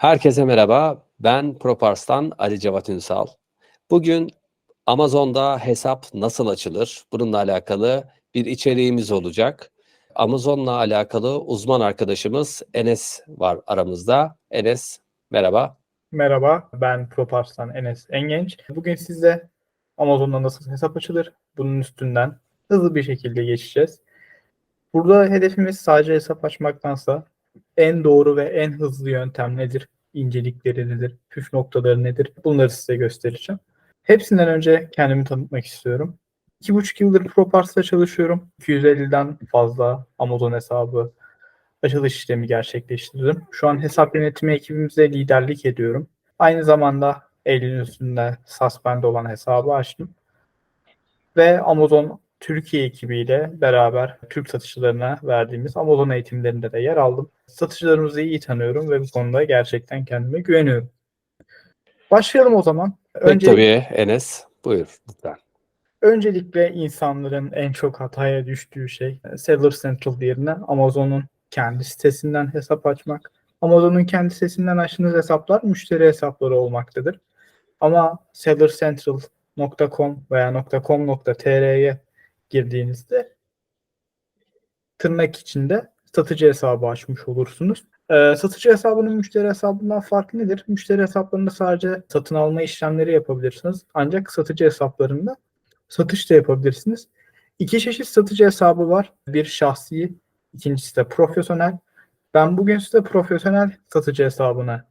Herkese merhaba. Ben Propars'tan Ali Cevat Ünsal. Bugün Amazon'da hesap nasıl açılır? Bununla alakalı bir içeriğimiz olacak. Amazon'la alakalı uzman arkadaşımız Enes var aramızda. Enes merhaba. Merhaba, ben Propars'tan Enes Engenç. Bugün size Amazon'da nasıl hesap açılır? Bunun üstünden hızlı bir şekilde geçeceğiz. Burada hedefimiz sadece hesap açmaktansa en doğru ve en hızlı yöntem nedir? İncelikleri nedir? Püf noktaları nedir? Bunları size göstereceğim. Hepsinden önce kendimi tanıtmak istiyorum. 2,5 yıldır Propars'ta çalışıyorum. 250'den fazla Amazon hesabı açılış işlemi gerçekleştirdim. Şu an hesap yönetimi ekibimize liderlik ediyorum. Aynı zamanda Eylül üstünde suspend olan hesabı açtım. Ve Amazon Türkiye ekibiyle beraber Türk satıcılarına verdiğimiz Amazon eğitimlerinde de yer aldım. Satıcılarımızı iyi tanıyorum ve bu konuda gerçekten kendime güveniyorum. Başlayalım o zaman. Peki tabii Enes. Buyur lütfen. Öncelikle insanların en çok hataya düştüğü şey Seller Central yerine Amazon'un kendi sitesinden hesap açmak. Amazon'un kendi sitesinden açtığınız hesaplar müşteri hesapları olmaktadır. Ama sellercentral.com veya .com.tr'ye girdiğinizde tırnak içinde satıcı hesabı açmış olursunuz. Ee, satıcı hesabının müşteri hesabından farkı nedir? Müşteri hesaplarında sadece satın alma işlemleri yapabilirsiniz. Ancak satıcı hesaplarında satış da yapabilirsiniz. İki çeşit satıcı hesabı var. Bir şahsi, ikincisi de profesyonel. Ben bugün size profesyonel satıcı hesabını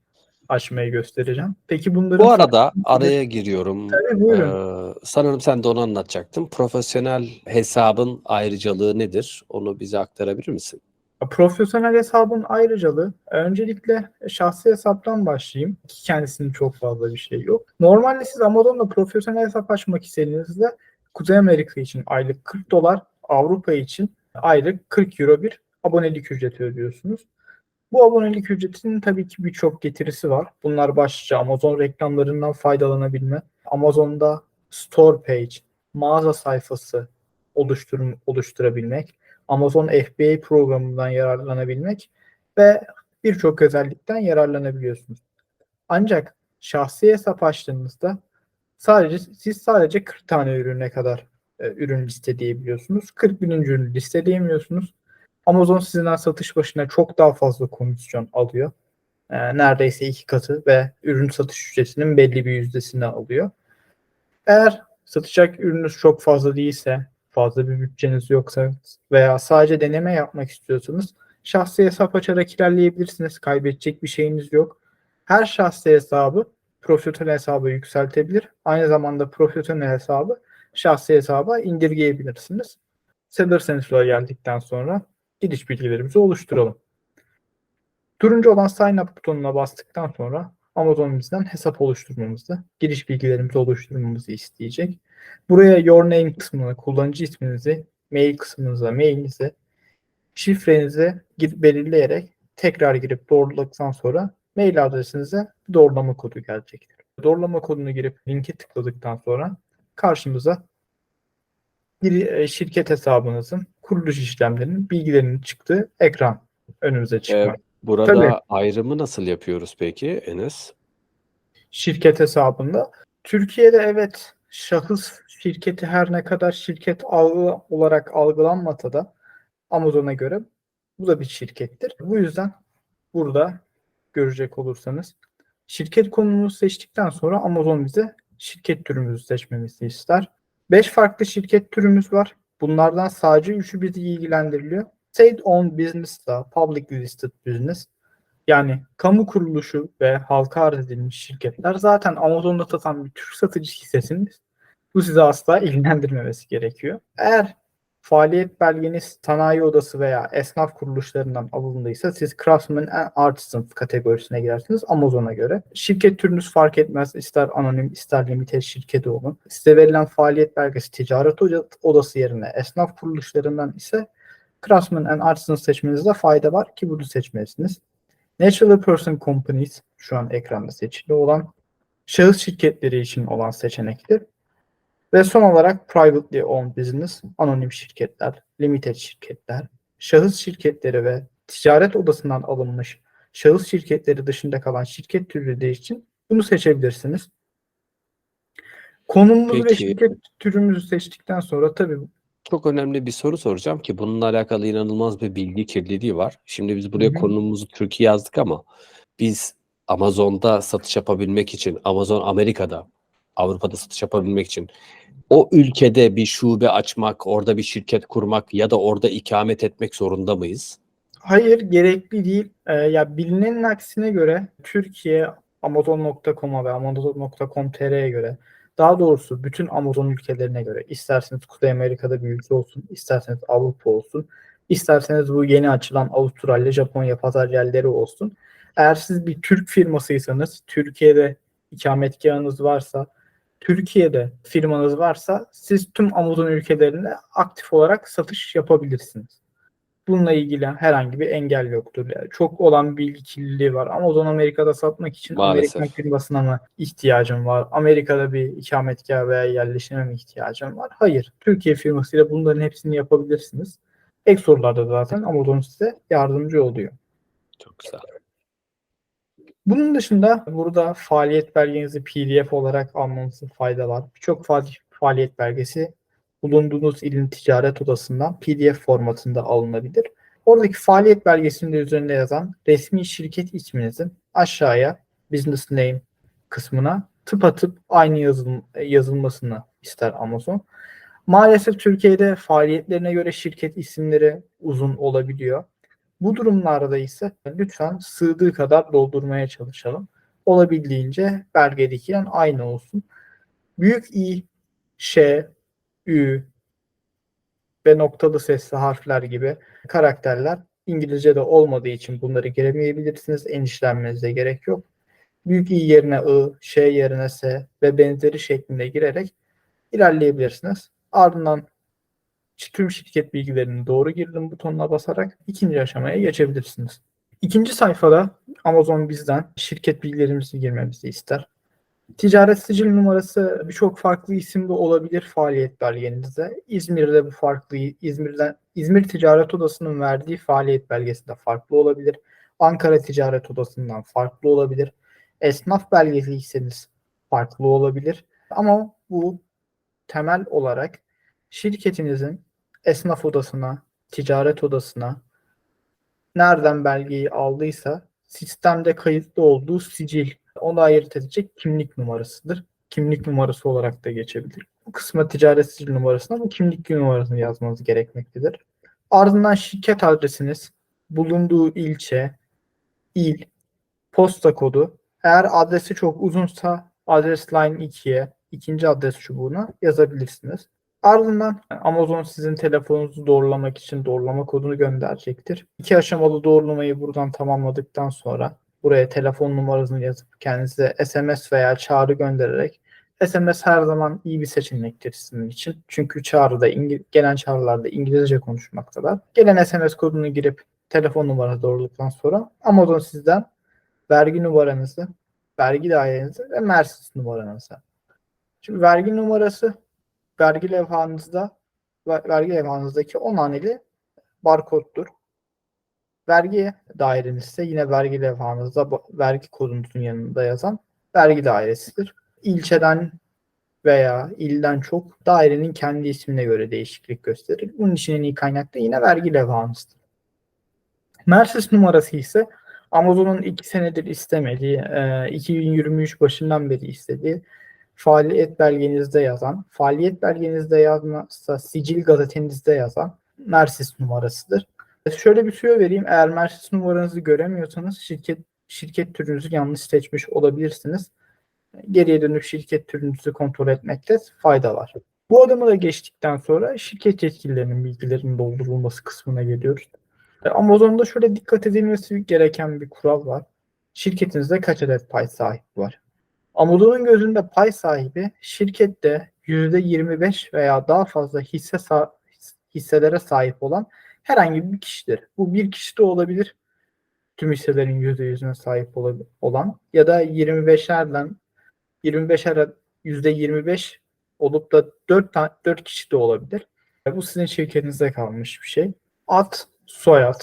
açmayı göstereceğim. Peki bunların Bu arada araya giriyorum. Tabii buyurun. Ee, sanırım sen de onu anlatacaktın. Profesyonel hesabın ayrıcalığı nedir? Onu bize aktarabilir misin? Profesyonel hesabın ayrıcalığı öncelikle şahsi hesaptan başlayayım. Ki kendisinin çok fazla bir şey yok. Normalde siz Amazon'da profesyonel hesap açmak istediğinizde Kuzey Amerika için aylık 40 dolar, Avrupa için aylık 40 euro bir abonelik ücreti ödüyorsunuz. Bu abonelik ücretinin tabii ki birçok getirisi var. Bunlar başlıca Amazon reklamlarından faydalanabilme, Amazon'da store page, mağaza sayfası oluştur oluşturabilmek, Amazon FBA programından yararlanabilmek ve birçok özellikten yararlanabiliyorsunuz. Ancak şahsi hesap açtığınızda sadece siz sadece 40 tane ürüne kadar e, ürün listeleyebiliyorsunuz. 40 bin ürün listeleyemiyorsunuz. Amazon sizden satış başına çok daha fazla komisyon alıyor. E, neredeyse iki katı ve ürün satış ücretinin belli bir yüzdesini alıyor. Eğer satacak ürününüz çok fazla değilse, fazla bir bütçeniz yoksa veya sadece deneme yapmak istiyorsanız şahsi hesap açarak ilerleyebilirsiniz. Kaybedecek bir şeyiniz yok. Her şahsi hesabı profesyonel hesabı yükseltebilir. Aynı zamanda profesyonel hesabı şahsi hesaba indirgeyebilirsiniz. Seller Central'a geldikten sonra giriş bilgilerimizi oluşturalım. Turuncu olan sign up butonuna bastıktan sonra Amazon bizden hesap oluşturmamızı, giriş bilgilerimizi oluşturmamızı isteyecek. Buraya your name kısmına kullanıcı isminizi, mail kısmınıza mailinizi, şifrenizi belirleyerek tekrar girip doğruladıktan sonra mail adresinize doğrulama kodu gelecektir. Doğrulama kodunu girip linke tıkladıktan sonra karşımıza bir şirket hesabınızın kuruluş işlemlerinin bilgilerinin çıktığı ekran önümüze çıkmak. Ee, burada Tabii. ayrımı nasıl yapıyoruz peki Enes? Şirket hesabında. Türkiye'de evet şahıs şirketi her ne kadar şirket algı olarak algılanmasa da Amazon'a göre bu da bir şirkettir. Bu yüzden burada görecek olursanız şirket konumunu seçtikten sonra Amazon bize şirket türümüzü seçmemizi ister. 5 farklı şirket türümüz var. Bunlardan sadece 3'ü bizi ilgilendiriliyor. State owned business da publicly listed business. Yani kamu kuruluşu ve halka arz edilmiş şirketler zaten Amazon'da satan bir Türk satıcı hissesiniz. Bu sizi asla ilgilendirmemesi gerekiyor. Eğer faaliyet belgeniz sanayi odası veya esnaf kuruluşlarından alındıysa siz Craftsman and Artisan kategorisine girersiniz Amazon'a göre. Şirket türünüz fark etmez. ister anonim ister limited şirketi olun. Size verilen faaliyet belgesi ticaret odası yerine esnaf kuruluşlarından ise Craftsman and Artisan seçmenizde fayda var ki bunu seçmelisiniz. Natural Person Companies şu an ekranda seçili olan şahıs şirketleri için olan seçenektir. Ve son olarak privately owned business, anonim şirketler, limited şirketler, şahıs şirketleri ve ticaret odasından alınmış şahıs şirketleri dışında kalan şirket türleri için bunu seçebilirsiniz. Konumumuzu ve şirket türümüzü seçtikten sonra tabii Çok önemli bir soru soracağım ki bununla alakalı inanılmaz bir bilgi kirliliği var. Şimdi biz buraya Hı hı. konumumuzu Türkiye yazdık ama biz Amazon'da satış yapabilmek için, Amazon Amerika'da, Avrupa'da satış yapabilmek için o ülkede bir şube açmak, orada bir şirket kurmak ya da orada ikamet etmek zorunda mıyız? Hayır gerekli değil. Ee, ya bilinenin aksine göre Türkiye Amazon.com'a ve Amazon.com.tr'ye göre daha doğrusu bütün Amazon ülkelerine göre isterseniz Kuzey Amerika'da bir ülke olsun, isterseniz Avrupa olsun, isterseniz bu yeni açılan Avustralya, Japonya pazar yerleri olsun. Eğer siz bir Türk firmasıysanız, Türkiye'de ikametgahınız varsa, Türkiye'de firmanız varsa siz tüm Amazon ülkelerinde aktif olarak satış yapabilirsiniz. Bununla ilgili herhangi bir engel yoktur. Yani çok olan bilgi kirliliği var. Amazon Amerika'da satmak için Maalesef. Amerikan firmasına mı ihtiyacım var? Amerika'da bir ikametgah veya yerleşime mi ihtiyacım var? Hayır. Türkiye firmasıyla bunların hepsini yapabilirsiniz. Ek sorularda zaten Amazon size yardımcı oluyor. Çok güzel. Bunun dışında burada faaliyet belgenizi PDF olarak almanızın fayda var. Birçok faal- faaliyet belgesi bulunduğunuz ilin ticaret odasından PDF formatında alınabilir. Oradaki faaliyet belgesinin de üzerinde yazan resmi şirket isminizin aşağıya business name kısmına tıpatıp aynı yazıl yazılmasını ister Amazon. Maalesef Türkiye'de faaliyetlerine göre şirket isimleri uzun olabiliyor. Bu durumlarda ise lütfen sığdığı kadar doldurmaya çalışalım. Olabildiğince belgedekiyle aynı olsun. Büyük i, ş, ü ve noktalı sesli harfler gibi karakterler İngilizce'de olmadığı için bunları giremeyebilirsiniz. Endişelenmenize gerek yok. Büyük i yerine i, ş yerine s ve benzeri şeklinde girerek ilerleyebilirsiniz. Ardından tüm şirket bilgilerini doğru girdim butonuna basarak ikinci aşamaya geçebilirsiniz. İkinci sayfada Amazon bizden şirket bilgilerimizi girmemizi ister. Ticaret sicil numarası birçok farklı isimde olabilir faaliyet belgenizde. İzmir'de bu farklı, İzmir'den İzmir Ticaret Odası'nın verdiği faaliyet belgesinde farklı olabilir. Ankara Ticaret Odası'ndan farklı olabilir. Esnaf belgeliyseniz farklı olabilir. Ama bu temel olarak şirketinizin esnaf odasına, ticaret odasına nereden belgeyi aldıysa sistemde kayıtlı olduğu sicil onu ayırt edecek kimlik numarasıdır. Kimlik numarası olarak da geçebilir. Bu kısma ticaret sicil numarasına bu kimlik numarasını yazmanız gerekmektedir. Ardından şirket adresiniz, bulunduğu ilçe, il, posta kodu. Eğer adresi çok uzunsa adres line 2'ye, ikinci adres çubuğuna yazabilirsiniz. Ardından Amazon sizin telefonunuzu doğrulamak için doğrulama kodunu gönderecektir. İki aşamalı doğrulamayı buradan tamamladıktan sonra buraya telefon numarasını yazıp kendinize SMS veya çağrı göndererek SMS her zaman iyi bir seçenektir sizin için. Çünkü çağrıda İngi- gelen çağrılarda İngilizce konuşmaktalar. Gelen SMS kodunu girip telefon numaranızı doğruladıktan sonra Amazon sizden vergi numaranızı, vergi dairenizi ve Mersis numaranızı. Şimdi vergi numarası vergi levhanızda vergi levhanızdaki 10 haneli barkoddur. Vergi daireniz ise yine vergi levhanızda vergi kodunuzun yanında yazan vergi dairesidir. İlçeden veya ilden çok dairenin kendi ismine göre değişiklik gösterir. Bunun için en iyi kaynak da yine vergi levhanızdır. Mersis numarası ise Amazon'un 2 senedir istemediği, e, 2023 başından beri istediği faaliyet belgenizde yazan, faaliyet belgenizde yazmazsa sicil gazetenizde yazan Mersis numarasıdır. Şöyle bir tüyo vereyim. Eğer Mersis numaranızı göremiyorsanız şirket şirket türünüzü yanlış seçmiş olabilirsiniz. Geriye dönüp şirket türünüzü kontrol etmekte fayda var. Bu adımı da geçtikten sonra şirket yetkililerinin bilgilerinin doldurulması kısmına geliyoruz. E, Amazon'da şöyle dikkat edilmesi gereken bir kural var. Şirketinizde kaç adet pay sahibi var? Amazon'un gözünde pay sahibi şirkette %25 veya daha fazla hisse hisselere sahip olan herhangi bir kişidir. Bu bir kişi de olabilir. Tüm hisselerin %100'üne sahip ola- olan ya da 25'lerden 25'er %25 olup da 4 tane 4 kişi de olabilir. Bu sizin şirketinize kalmış bir şey. Ad, soyad,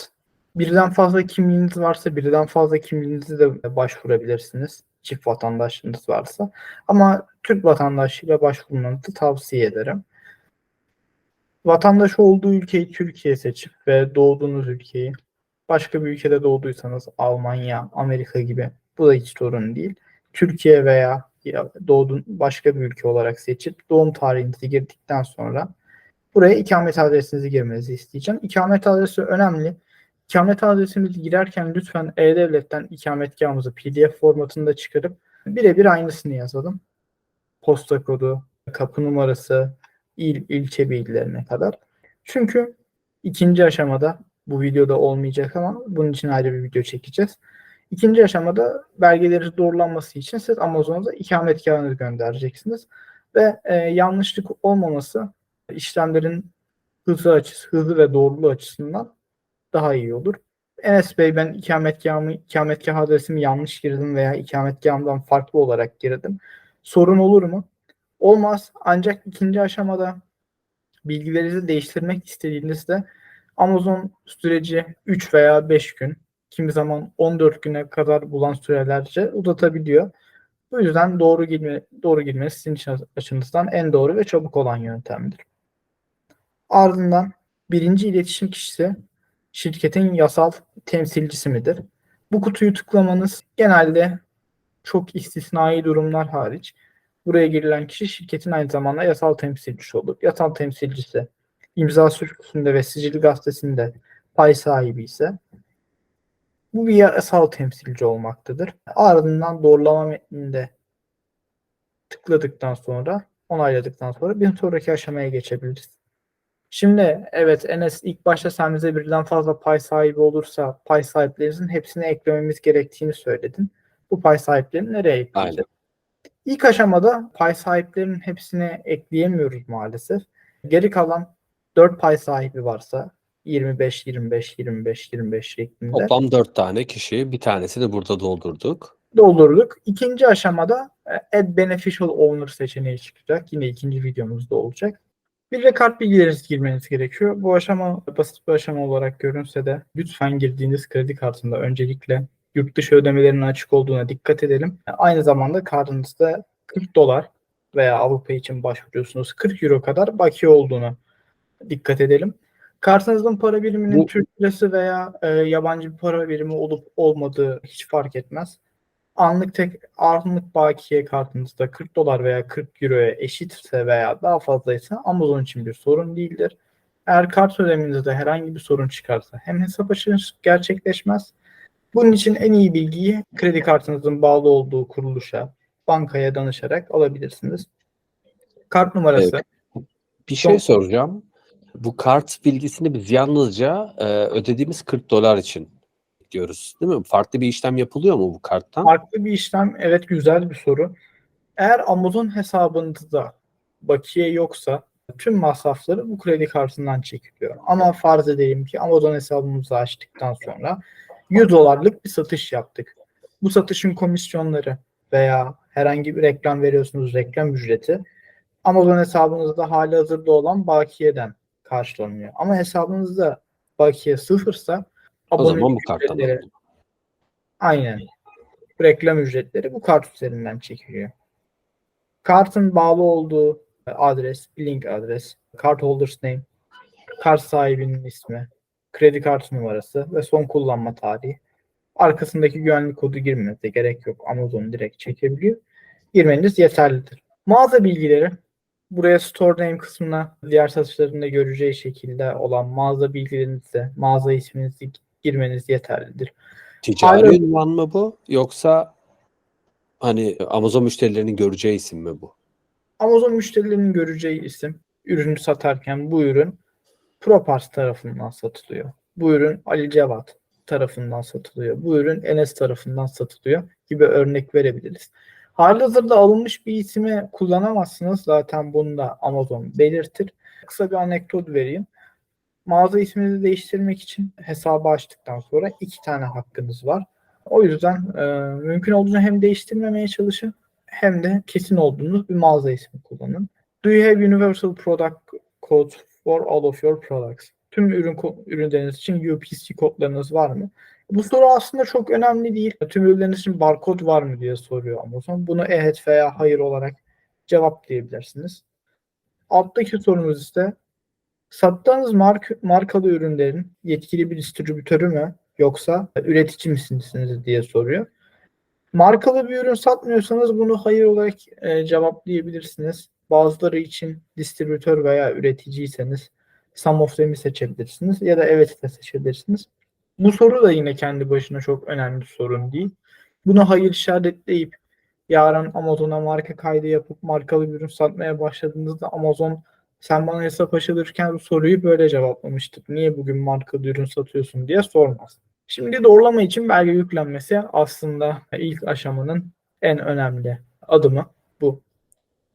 Birden fazla kimliğiniz varsa birden fazla kimliğinizi de başvurabilirsiniz. Çift vatandaşlığınız varsa. Ama Türk vatandaşlığıyla başvurmanızı tavsiye ederim. Vatandaş olduğu ülkeyi Türkiye seçip ve doğduğunuz ülkeyi başka bir ülkede doğduysanız Almanya, Amerika gibi bu da hiç sorun değil. Türkiye veya ya doğduğun başka bir ülke olarak seçip doğum tarihinizi girdikten sonra buraya ikamet adresinizi girmenizi isteyeceğim. İkamet adresi önemli. İkamet adresimizi girerken lütfen E-Devlet'ten ikametgahımızı PDF formatında çıkarıp birebir aynısını yazalım. Posta kodu, kapı numarası, il, ilçe bilgilerine kadar. Çünkü ikinci aşamada bu videoda olmayacak ama bunun için ayrı bir video çekeceğiz. İkinci aşamada belgeleri doğrulanması için siz Amazon'a ikametgahınızı göndereceksiniz. Ve e, yanlışlık olmaması işlemlerin hızı açısı, hızı ve doğruluğu açısından daha iyi olur. Enes Bey ben ikametgahımı, ikametgah adresimi yanlış girdim veya ikametgahımdan farklı olarak girdim. Sorun olur mu? Olmaz. Ancak ikinci aşamada bilgilerinizi değiştirmek istediğinizde Amazon süreci 3 veya 5 gün, kimi zaman 14 güne kadar bulan sürelerce uzatabiliyor. Bu yüzden doğru girme, doğru girmeniz sizin için açınızdan en doğru ve çabuk olan yöntemdir. Ardından birinci iletişim kişisi şirketin yasal temsilcisi midir? Bu kutuyu tıklamanız genelde çok istisnai durumlar hariç buraya girilen kişi şirketin aynı zamanda yasal temsilcisi olur. Yasal temsilcisi imza sürüsünde ve sicil gazetesinde pay sahibi ise bu bir yasal temsilci olmaktadır. Ardından doğrulama metninde tıkladıktan sonra onayladıktan sonra bir sonraki aşamaya geçebiliriz. Şimdi evet Enes ilk başta sen bize birden fazla pay sahibi olursa pay sahiplerinizin hepsini eklememiz gerektiğini söyledin. Bu pay sahiplerini nereye ekleyeceğiz? Aynen. İlk aşamada pay sahiplerinin hepsini ekleyemiyoruz maalesef. Geri kalan 4 pay sahibi varsa 25, 25, 25, 25 şeklinde Toplam 4 tane kişi. Bir tanesini burada doldurduk. doldurduk. İkinci aşamada e, Add Beneficial Owner seçeneği çıkacak. Yine ikinci videomuzda olacak. Bir de kart bilgilerinizi girmeniz gerekiyor. Bu aşama basit bir aşama olarak görünse de lütfen girdiğiniz kredi kartında öncelikle yurt dışı ödemelerinin açık olduğuna dikkat edelim. Aynı zamanda kartınızda 40 dolar veya Avrupa için başvuruyorsunuz 40 euro kadar bakiye olduğunu dikkat edelim. Kartınızın para biriminin Bu- Türk lirası veya e, yabancı bir para birimi olup olmadığı hiç fark etmez. Anlık tek anlık bakiye kartınızda 40 dolar veya 40 euroya eşitse veya daha fazlaysa Amazon için bir sorun değildir. Eğer kart ödeminizde herhangi bir sorun çıkarsa hem hesap açılış gerçekleşmez. Bunun için en iyi bilgiyi kredi kartınızın bağlı olduğu kuruluşa, bankaya danışarak alabilirsiniz. Kart numarası Bir şey Son- soracağım. Bu kart bilgisini biz yalnızca e, ödediğimiz 40 dolar için diyoruz, değil mi? Farklı bir işlem yapılıyor mu bu karttan? Farklı bir işlem evet güzel bir soru. Eğer Amazon hesabınızda bakiye yoksa tüm masrafları bu kredi kartından çekiliyor. Ama farz edelim ki Amazon hesabımızı açtıktan sonra 100 dolarlık bir satış yaptık. Bu satışın komisyonları veya herhangi bir reklam veriyorsunuz reklam ücreti Amazon hesabınızda hali hazırda olan bakiyeden karşılanıyor. Ama hesabınızda bakiye sıfırsa O zaman bu karttan ücretleri- alınıyor. Aynen. Reklam ücretleri bu kart üzerinden çekiliyor. Kartın bağlı olduğu adres, link adres, kart holders name, kart sahibinin ismi, kredi kartı numarası ve son kullanma tarihi. Arkasındaki güvenlik kodu girmenize gerek yok. Amazon direkt çekebiliyor. Girmeniz yeterlidir. Mağaza bilgileri buraya store name kısmına diğer satışlarında göreceği şekilde olan mağaza bilgilerinizi, mağaza isminizi girmeniz yeterlidir. Ticari Aynen. ünvan mı bu? Yoksa hani Amazon müşterilerinin göreceği isim mi bu? Amazon müşterilerinin göreceği isim ürünü satarken bu ürün Propars tarafından satılıyor. Bu ürün Ali Cevat tarafından satılıyor. Bu ürün Enes tarafından satılıyor gibi örnek verebiliriz. Halihazırda alınmış bir ismi kullanamazsınız. Zaten bunu da Amazon belirtir. Kısa bir anekdot vereyim. Mağaza isminizi değiştirmek için hesabı açtıktan sonra iki tane hakkınız var. O yüzden e, mümkün olduğunca hem değiştirmemeye çalışın hem de kesin olduğunuz bir mağaza ismi kullanın. Do you have universal product code for all of your products? tüm ürün ürünleriniz için UPC kodlarınız var mı? Bu soru aslında çok önemli değil. Tüm ürünleriniz için barkod var mı diye soruyor Amazon. Bunu evet veya hayır olarak cevaplayabilirsiniz. Alttaki sorumuz ise sattığınız mark markalı ürünlerin yetkili bir distribütörü mü yoksa üretici misiniz diye soruyor. Markalı bir ürün satmıyorsanız bunu hayır olarak e, cevaplayabilirsiniz. Bazıları için distribütör veya üreticiyseniz some of them'i seçebilirsiniz ya da evet de seçebilirsiniz. Bu soru da yine kendi başına çok önemli bir sorun değil. Bunu hayır işaretleyip yarın Amazon'a marka kaydı yapıp markalı bir ürün satmaya başladığınızda Amazon sen bana hesap açılırken bu soruyu böyle cevaplamıştık. Niye bugün markalı ürün satıyorsun diye sormaz. Şimdi doğrulama için belge yüklenmesi aslında ilk aşamanın en önemli adımı bu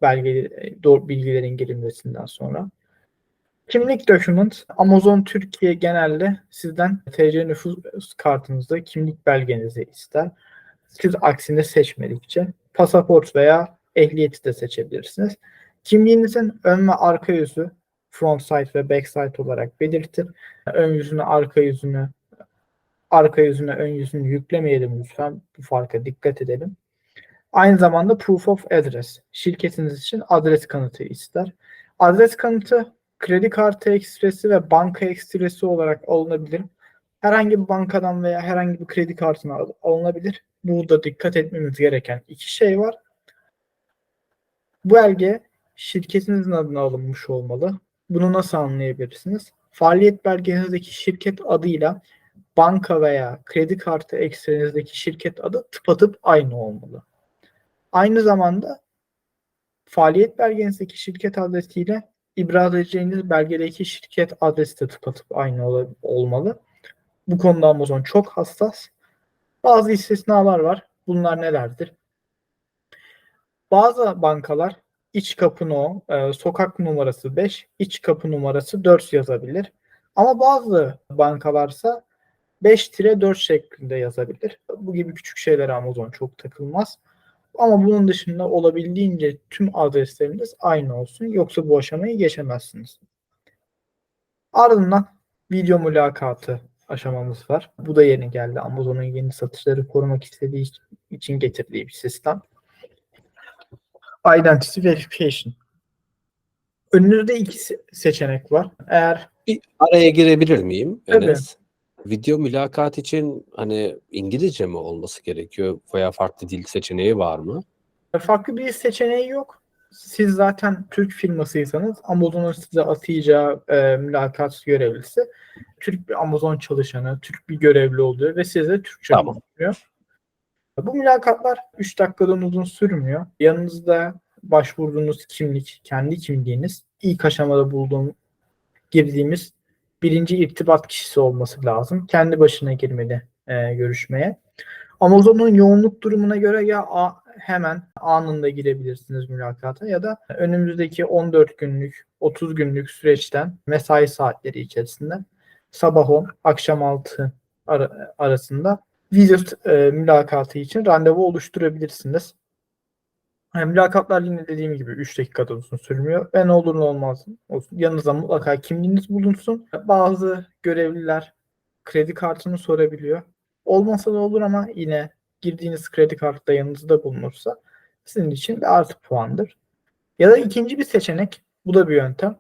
belge doğru bilgilerin girilmesinden sonra. Kimlik document Amazon Türkiye genelde sizden TC nüfus kartınızda kimlik belgenizi ister. Siz aksine seçmedikçe pasaport veya ehliyeti de seçebilirsiniz. Kimliğinizin ön ve arka yüzü front side ve back side olarak belirtir. Ön yüzünü, arka yüzünü, arka yüzüne ön yüzünü yüklemeyelim lütfen. Bu farka dikkat edelim. Aynı zamanda proof of address. Şirketiniz için adres kanıtı ister. Adres kanıtı kredi kartı ekstresi ve banka ekstresi olarak alınabilir. Herhangi bir bankadan veya herhangi bir kredi kartına al- alınabilir. Burada dikkat etmemiz gereken iki şey var. Bu belge şirketinizin adına alınmış olmalı. Bunu nasıl anlayabilirsiniz? Faaliyet belgenizdeki şirket adıyla banka veya kredi kartı ekstrenizdeki şirket adı tıpatıp aynı olmalı. Aynı zamanda faaliyet belgenizdeki şirket adresiyle ibraz edeceğiniz belgedeki şirket adresi de tıpatıp aynı ol- olmalı. Bu konuda Amazon çok hassas. Bazı istisnalar var. Bunlar nelerdir? Bazı bankalar iç kapı no, e, sokak numarası 5, iç kapı numarası 4 yazabilir. Ama bazı bankalarsa 5-4 şeklinde yazabilir. Bu gibi küçük şeylere Amazon çok takılmaz. Ama bunun dışında olabildiğince tüm adresleriniz aynı olsun. Yoksa bu aşamayı geçemezsiniz. Ardından video mülakatı aşamamız var. Bu da yeni geldi. Amazon'un yeni satışları korumak istediği için getirdiği bir sistem. Identity Verification. Önünüzde iki se- seçenek var. Eğer Bir araya girebilir miyim Tabii. Enes? Video mülakat için hani İngilizce mi olması gerekiyor veya farklı dil seçeneği var mı? farklı bir seçeneği yok. Siz zaten Türk firmasıysanız Amazon'un size atayacağı e, mülakat görevlisi Türk bir Amazon çalışanı, Türk bir görevli oluyor ve size Türkçe Tamam. konuşuyor. Bu mülakatlar 3 dakikadan uzun sürmüyor. Yanınızda başvurduğunuz kimlik, kendi kimliğiniz ilk aşamada bulduğum girdiğimiz birinci irtibat kişisi olması lazım. Kendi başına girmeli e, görüşmeye. Amazon'un yoğunluk durumuna göre ya a- hemen anında girebilirsiniz mülakata ya da önümüzdeki 14 günlük, 30 günlük süreçten mesai saatleri içerisinde sabah 10, akşam 6 ara- arasında video e, mülakatı için randevu oluşturabilirsiniz. Yani mülakatlar yine dediğim gibi 3 dakikada uzun sürmüyor. Ve ne olur ne olmaz olsun. Yanınızda mutlaka kimliğiniz bulunsun. Bazı görevliler kredi kartını sorabiliyor. Olmasa da olur ama yine girdiğiniz kredi kartı da yanınızda bulunursa sizin için bir artı puandır. Ya da ikinci bir seçenek, bu da bir yöntem.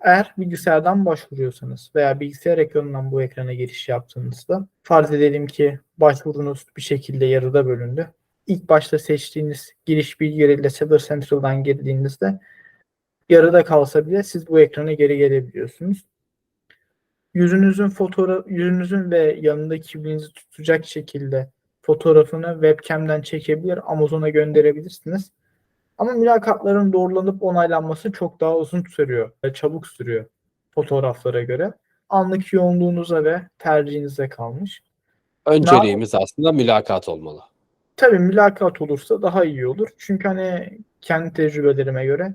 Eğer bilgisayardan başvuruyorsanız veya bilgisayar ekranından bu ekrana giriş yaptığınızda farz edelim ki başvurunuz bir şekilde yarıda bölündü. İlk başta seçtiğiniz giriş bilgileriyle Seller Central'dan girdiğinizde yarıda kalsa bile siz bu ekrana geri gelebiliyorsunuz. Yüzünüzün fotoğraf yüzünüzün ve yanında kimliğinizi tutacak şekilde fotoğrafını webcam'den çekebilir, Amazon'a gönderebilirsiniz. Ama mülakatların doğrulanıp onaylanması çok daha uzun sürüyor ve çabuk sürüyor fotoğraflara göre. Anlık yoğunluğunuza ve tercihinize kalmış. Önceliğimiz aslında mülakat olmalı. Tabii mülakat olursa daha iyi olur. Çünkü hani kendi tecrübelerime göre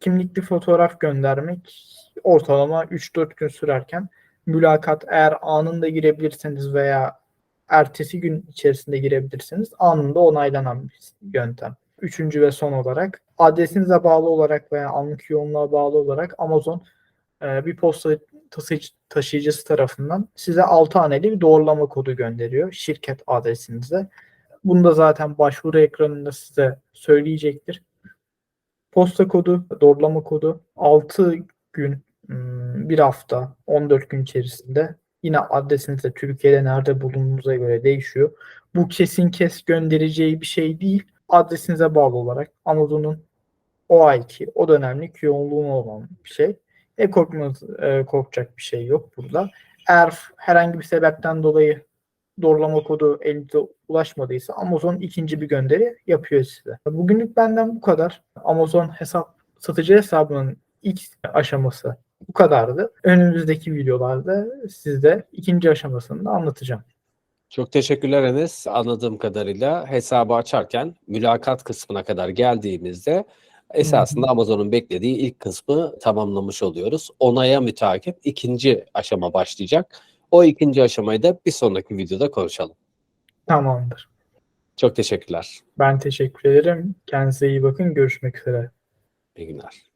kimlikli fotoğraf göndermek ortalama 3-4 gün sürerken mülakat eğer anında girebilirseniz veya ertesi gün içerisinde girebilirseniz anında onaylanan bir yöntem. Üçüncü ve son olarak adresinize bağlı olarak veya anlık yoğunluğa bağlı olarak Amazon e, bir posta taşıyıcı- taşıyıcısı tarafından size 6 haneli bir doğrulama kodu gönderiyor şirket adresinize. Bunu da zaten başvuru ekranında size söyleyecektir. Posta kodu, doğrulama kodu 6 gün, hmm, bir hafta, 14 gün içerisinde yine adresinize Türkiye'de nerede bulunduğunuza göre değişiyor. Bu kesin kes göndereceği bir şey değil. Adresinize bağlı olarak Amazon'un o ayki, o dönemlik yoğunluğu olan bir şey. E korkmanız, e, korkacak bir şey yok burada. Eğer herhangi bir sebepten dolayı doğrulama kodu elinize ulaşmadıysa Amazon ikinci bir gönderi yapıyor size. Bugünlük benden bu kadar. Amazon hesap satıcı hesabının ilk aşaması bu kadardı. Önümüzdeki videolarda sizde ikinci aşamasını da anlatacağım. Çok teşekkürler Enes. Anladığım kadarıyla hesabı açarken mülakat kısmına kadar geldiğimizde esasında Amazon'un beklediği ilk kısmı tamamlamış oluyoruz. Onaya mütakip ikinci aşama başlayacak. O ikinci aşamayı da bir sonraki videoda konuşalım. Tamamdır. Çok teşekkürler. Ben teşekkür ederim. Kendinize iyi bakın. Görüşmek üzere. İyi günler.